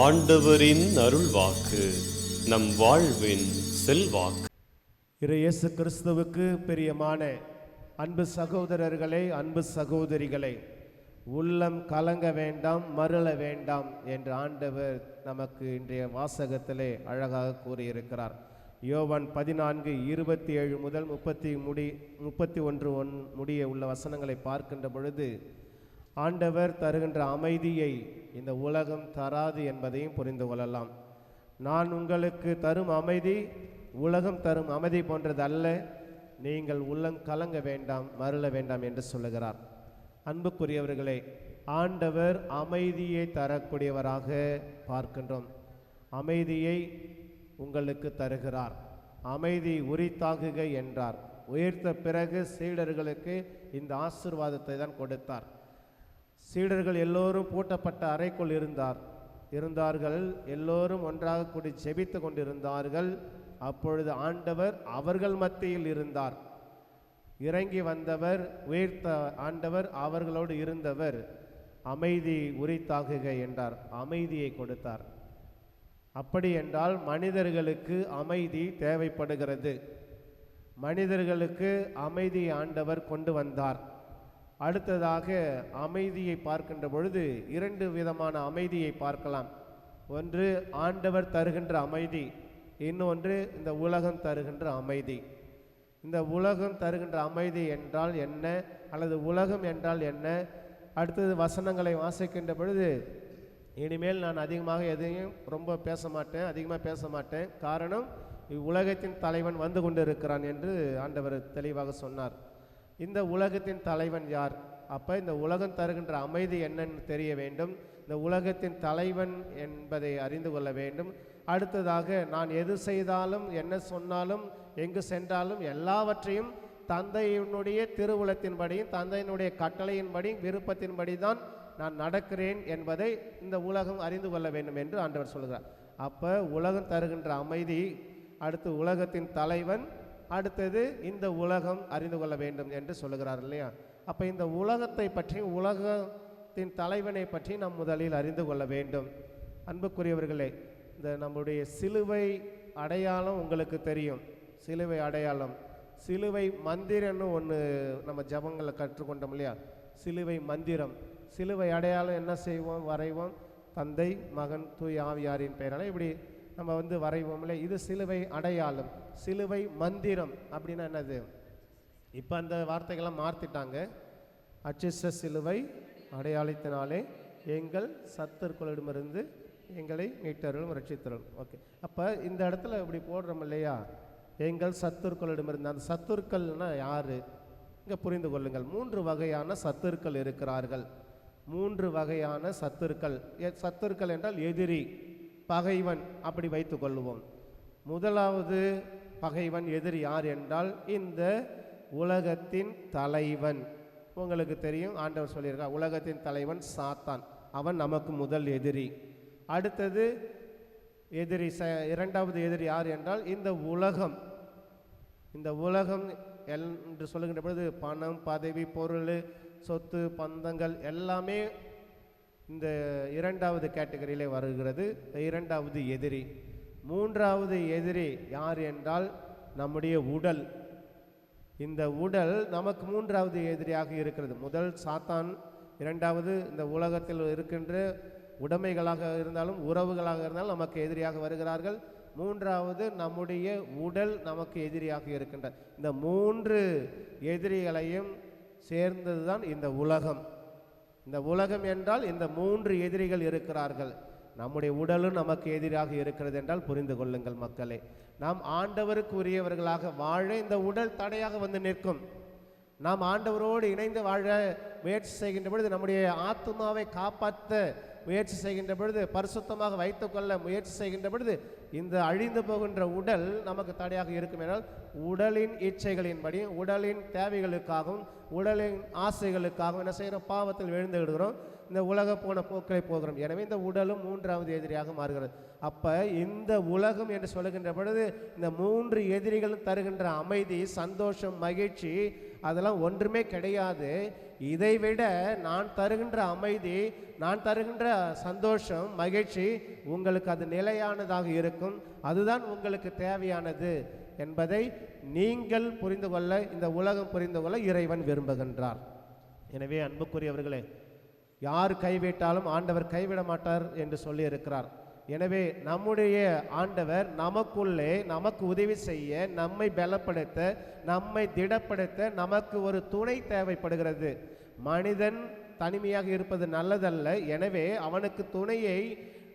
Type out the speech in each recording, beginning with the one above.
ஆண்டவரின் அருள்வாக்கு நம் வாழ்வின் செல்வாக்கு. இரு இயேசு கிறிஸ்துவுக்கு பிரியமான அன்பு சகோதரர்களே அன்பு சகோதரிகளே உள்ளம் கலங்க வேண்டாம் மருள வேண்டாம் என்று ஆண்டவர் நமக்கு இன்றைய வாசகத்திலே அழகாக கூறியிருக்கிறார். யோவான் பதினான்கு இருபத்தி ஏழு முதல் முப்பத்தி முடி முப்பத்தி ஒன்று ஒன் முடிய உள்ள வசனங்களை பார்க்கின்ற பொழுது ஆண்டவர் தருகின்ற அமைதியை இந்த உலகம் தராது என்பதையும் புரிந்து கொள்ளலாம். நான் உங்களுக்கு தரும் அமைதி உலகம் தரும் அமைதி போன்றது அல்ல நீங்கள் உள்ளம் கலங்க வேண்டாம் மருள வேண்டாம் என்று சொல்லுகிறார். அன்புக்குரியவர்களே ஆண்டவர் அமைதியை தரக்கூடியவராக பார்க்கின்றோம். அமைதியை உங்களுக்கு தருகிறார். அமைதி உரித்தாகுக என்றார். உயர்த்த பிறகு சீடர்களுக்கு இந்த ஆசிர்வாதத்தை தான் கொடுத்தார். சீடர்கள் எல்லோரும் பூட்டப்பட்ட அறைக்குள் இருந்தார். இருந்தார்கள் எல்லோரும் ஒன்றாக கூடி ஜெபித்து கொண்டிருந்தார்கள். அப்பொழுது ஆண்டவர் அவர்கள் மத்தியில் இருந்தார். இறங்கி வந்தவர் உயர்த்த ஆண்டவர் அவர்களோடு இருந்தவர் அமைதி உரித்தாகுக என்றார். அமைதியை கொடுத்தார். அப்படி என்றால் மனிதர்களுக்கு அமைதி தேவைப்படுகிறது. மனிதர்களுக்கு அமைதி ஆண்டவர் கொண்டு வந்தார். அடுத்ததாக அமைதியை பார்க்கின்ற பொழுது இரண்டு விதமான அமைதியை பார்க்கலாம். ஒன்று ஆண்டவர் தருகின்ற அமைதி. இன்னொன்று இந்த உலகம் தருகின்ற அமைதி. இந்த உலகம் தருகின்ற அமைதி என்றால் என்ன? அல்லது உலகம் என்றால் என்ன? அடுத்தது வசனங்களை வாசிக்கின்ற பொழுது இனிமேல் நான் அதிகமாக எதையும் ரொம்ப பேச மாட்டேன் அதிகமாக பேச மாட்டேன். காரணம் இவ்வுலகத்தின் தலைவன் வந்து கொண்டிருக்கிறான் என்று ஆண்டவர் தெளிவாக சொன்னார். இந்த உலகத்தின் தலைவன் யார்? அப்போ இந்த உலகம் தருகின்ற அமைதி என்னன்னு தெரிய வேண்டும். இந்த உலகத்தின் தலைவன் என்பதை அறிந்து கொள்ள வேண்டும். அடுத்ததாக நான் எது செய்தாலும் என்ன சொன்னாலும் எங்கு சென்றாலும் எல்லாவற்றையும் தந்தையினுடைய திருவுளத்தின்படியும் தந்தையினுடைய கட்டளையின்படி விருப்பத்தின்படி தான் நான் நடக்கிறேன் என்பதை இந்த உலகம் அறிந்து கொள்ள வேண்டும் என்று ஆண்டவர் சொல்கிறார். அப்போ உலகம் தருகின்ற அமைதி அடுத்து உலகத்தின் தலைவன் அடுத்தது இந்த உலகம் அறிந்து கொள்ள வேண்டும் என்று சொல்லுகிறார் இல்லையா? அப்போ இந்த உலகத்தை பற்றி உலகத்தின் தலைவனை பற்றி நாம் முதலில் அறிந்து கொள்ள வேண்டும். அன்புக்குரியவர்களே இந்த நம்முடைய சிலுவை அடையாளம் உங்களுக்கு தெரியும். சிலுவை அடையாளம். சிலுவை மந்திரம்னு ஒன்று நம்ம ஜபங்களை கற்றுக்கொண்டோம் இல்லையா? சிலுவை மந்திரம். சிலுவை அடையாளம் என்ன செய்வோம்? வரைவோம். தந்தை மகன் தூய் ஆவியாரின் பெயரால் இப்படி நம்ம வந்து வரைவோம்ல இது சிலுவை அடையாளம் சிலுவை மந்திரம் அப்படின்னா என்னது? இப்போ அந்த வார்த்தைகள்லாம் மாற்றிட்டாங்க அச்சிச சிலுவை அடையாளத்தினாலே எங்கள் சத்தற்குளிடமிருந்து எங்களை மீட்டர்களும் ரட்சித்தரும் ஓகே அப்போ இந்த இடத்துல இப்படி போடுறோம் இல்லையா? எங்கள் சத்துருக்களிடமிருந்து. அந்த சத்துருக்கள்னால் யார்? இங்கே புரிந்து கொள்ளுங்கள். மூன்று வகையான சத்துருக்கள் இருக்கிறார்கள். மூன்று வகையான சத்துருக்கள். எ- சத்துருக்கள் என்றால் எதிரி. பகைவன் அப்படி வைத்து கொள்வோம் முதலாவது பகைவன் எதிரி யார் என்றால் இந்த உலகத்தின் தலைவன். உங்களுக்கு தெரியும் ஆண்டவர் சொல்லியிருக்கா உலகத்தின் தலைவன் சாத்தான். அவன் நமக்கு முதல் எதிரி. அடுத்தது எதிரி ச இரண்டாவது எதிரி யார் என்றால் இந்த உலகம். இந்த உலகம் என்று சொல்லுகின்ற பொழுது பணம் பதவி பொருள் சொத்து பந்தங்கள் எல்லாமே இந்த இரண்டாவது கேட்டகரியிலே வருகிறது. இரண்டாவது எதிரி. மூன்றாவது எதிரி யார் என்றால் நம்முடைய உடல். இந்த உடல் நமக்கு மூன்றாவது எதிரியாக இருக்கிறது. முதல் சாத்தான் இரண்டாவது இந்த உலகத்தில் இருக்கின்ற உடைமைகளாக இருந்தாலும் உறவுகளாக இருந்தாலும் நமக்கு எதிரியாக வருகிறார்கள். மூன்றாவது நம்முடைய உடல் நமக்கு எதிரியாக இருக்கின்ற. இந்த மூன்று எதிரிகளையும் சேர்ந்தது தான் இந்த உலகம். இந்த உலகம் என்றால் இந்த மூன்று எதிரிகள் இருக்கிறார்கள். நம்முடைய உடலும் நமக்கு எதிராக இருக்கிறது என்றால் புரிந்து கொள்ளுங்கள் மக்களே. நாம் ஆண்டவருக்கு உரியவர்களாக வாழ இந்த உடல் தடையாக வந்து நிற்கும். நாம் ஆண்டவரோடு இணைந்து வாழ முயற்சி செய்கின்ற பொழுது நம்முடைய ஆத்மாவை காப்பாற்ற முயற்சி செய்கின்ற பொழுது பரிசுத்தமாக வைத்துக்கொள்ள முயற்சி செய்கின்ற பொழுது இந்த அழிந்து போகின்ற உடல் நமக்கு தடையாக இருக்கும் என்றால் உடலின் இச்சைகளின்படி உடலின் தேவைகளுக்காகவும் உடலின் ஆசைகளுக்காகவும் என்ன செய்கிறோம்? பாவத்தில் விழுந்து விடுகிறோம். இந்த உலக போன போக்களை போகிறோம். எனவே இந்த உடலும் மூன்றாவது எதிரியாக மாறுகிறது. அப்போ இந்த உலகம் என்று சொல்லுகின்ற பொழுது இந்த மூன்று எதிரிகளும் தருகின்ற அமைதி சந்தோஷம் மகிழ்ச்சி அதெல்லாம் ஒன்றுமே கிடையாது. இதைவிட நான் தருகின்ற அமைதி நான் தருகின்ற சந்தோஷம் மகிழ்ச்சி உங்களுக்கு அது நிலையானதாக இருக்கும். அதுதான் உங்களுக்கு தேவையானது என்பதை நீங்கள் புரிந்து கொள்ள இந்த உலகம் புரிந்து கொள்ள இறைவன் விரும்புகின்றார். எனவே அன்புக்குரியவர்களே யார் கைவிட்டாலும் ஆண்டவர் கைவிட மாட்டார் என்று சொல்லியிருக்கிறார். எனவே நம்முடைய ஆண்டவர் நமக்குள்ளே நமக்கு உதவி செய்ய நம்மை பலப்படுத்த நம்மை திடப்படுத்த நமக்கு ஒரு துணை தேவைப்படுகிறது. மனிதன் தனிமையாக இருப்பது நல்லதல்ல. எனவே அவனுக்கு துணையை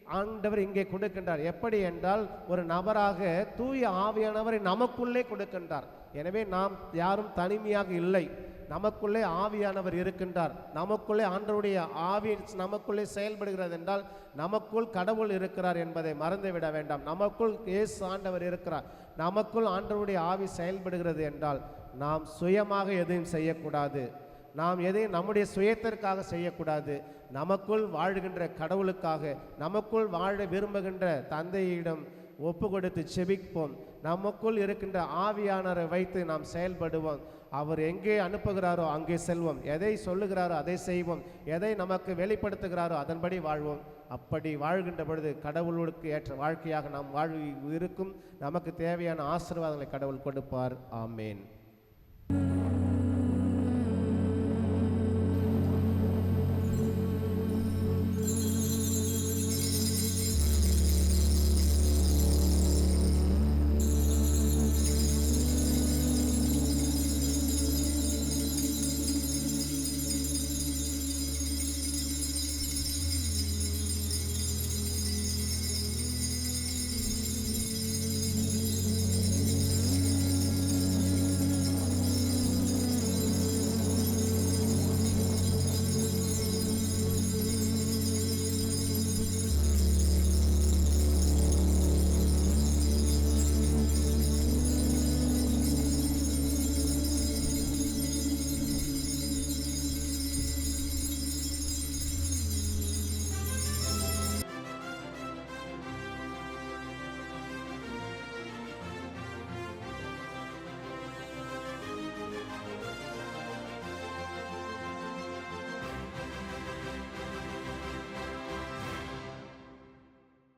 ஆண்டவர் இங்கே கொடுக்கின்றார். எப்படி என்றால் ஒரு நபராக தூய ஆவியானவரை நமக்குள்ளே கொடுக்கின்றார். எனவே நாம் யாரும் தனிமையாக இல்லை. நமக்குள்ளே ஆவியானவர் இருக்கின்றார். நமக்குள்ளே ஆண்டருடைய ஆவி நமக்குள்ளே செயல்படுகிறது என்றால் நமக்குள் கடவுள் இருக்கிறார் என்பதை மறந்துவிட வேண்டாம். நமக்குள் இயேசு ஆண்டவர் இருக்கிறார். நமக்குள் ஆண்டருடைய ஆவி செயல்படுகிறது என்றால் நாம் சுயமாக எதையும் செய்யக்கூடாது. நாம் எதையும் நம்முடைய சுயத்திற்காக செய்யக்கூடாது. நமக்குள் வாழ்கின்ற கடவுளுக்காக நமக்குள் வாழ விரும்புகின்ற தந்தையிடம் ஒப்பு கொடுத்து செபிப்போம். நமக்குள் இருக்கின்ற ஆவியானரை வைத்து நாம் செயல்படுவோம். அவர் எங்கே அனுப்புகிறாரோ அங்கே செல்வோம். எதை சொல்லுகிறாரோ அதை செய்வோம். எதை நமக்கு வெளிப்படுத்துகிறாரோ அதன்படி வாழ்வோம். அப்படி வாழ்கின்ற பொழுது கடவுளுக்கு ஏற்ற வாழ்க்கையாக நாம் வாழ்வு இருக்கும். நமக்கு தேவையான ஆசீர்வாதங்களை கடவுள் கொடுப்பார். ஆமேன்.